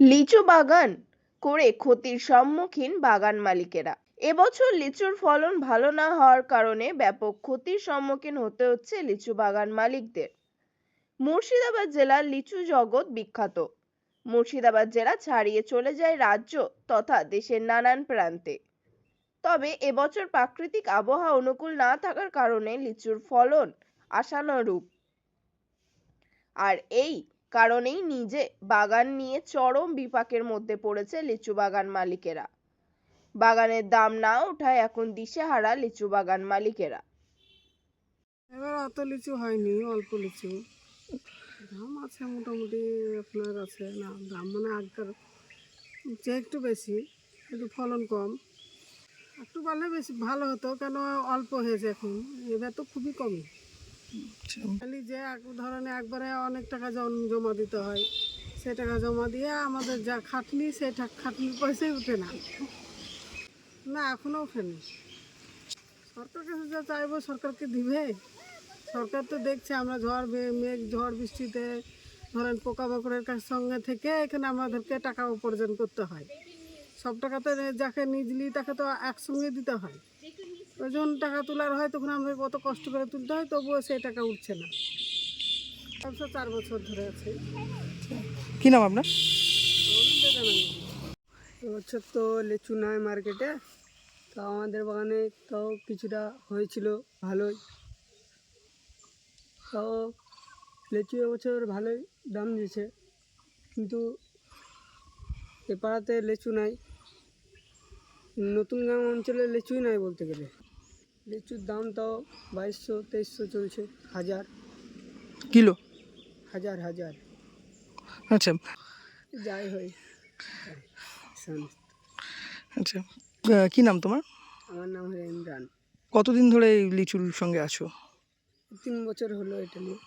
লিচু বাগান করে ক্ষতির সম্মুখীন বাগান মালিকেরা। এবছর লিচুর ফলন ভালো না হওয়ার কারণে ব্যাপক ক্ষতির সম্মুখীন হতে হচ্ছে লিচু বাগান মালিকদের। মুর্শিদাবাদ জেলার লিচু জগৎ বিখ্যাত। মুর্শিদাবাদ জেলা ছাড়িয়ে চলে যায় রাজ্য তথা দেশের নানান প্রান্তে। তবে এবছর প্রাকৃতিক আবহাওয়া অনুকূল না থাকার কারণে লিচুর ফলন আশানুরূপ। আর এই কারণেই নিজে বাগান নিয়ে চরম বিপাকের মধ্যে পড়েছে লিচু বাগান মালিকেরা। বাগানের দাম না ওঠায় এখন দিশেহারা লিচু বাগান মালিকেরা। এবার অত লিচু হয়নি, অল্প লিচু। দাম আছে মোটামুটি, আপনার আছে না, দাম মানে আগকার যে একটু বেশি, একটু ফলন কম। একটু পারলে বেশি ভালো হতো, কেন অল্প হয়েছে এখন, এবার তো খুবই কম খালি যে এক ধরনের একবারে অনেক টাকা জমা দিতে হয়, সে টাকা জমা দিয়ে আমাদের যা খাটনি সেই খাটনির পয়সাই উঠে না। না এখনও ওঠেনি সরকার কাছে যা চাইব সরকারকে দিবে। সরকার তো দেখছে আমরা ঝড় মেঘ, ঝড় বৃষ্টিতে ধরেন পোকামাকড়ের কাছ সঙ্গে থেকে এখানে আমাদেরকে টাকা উপার্জন করতে হয়। সব টাকা তো যাকে নিজলি তাকে তো একসঙ্গে দিতে হয়। যখন টাকা তোলার হয় তখন আমরা কত কষ্ট করে তুলতে হয় তবুও সেই টাকা উঠছে না। ব্যবসা চার বছর ধরে আছে। কি নাম আপনার? এবছর তো লিচু নাই মার্কেটে তো আমাদের বাগানে তো কিছুটা হয়েছিল ভালোই। তো লিচু এবছর ভালোই দাম দিয়েছে। কিন্তু এ পাড়াতে লিচু নাই। নতুন গ্রাম অঞ্চলে লিচুই নাই বলতে গেলে। লিচুর দাম তাও বাইশশো তেইশশো চলছে হাজার। কিলো? হাজার হাজার। আচ্ছা। যাই হয় আচ্ছা। কি নাম তোমার? আমার নাম হলো ইমরান। কতদিন ধরে এই লিচুর সঙ্গে আছো? তিন বছর হলো এটা নিয়ে।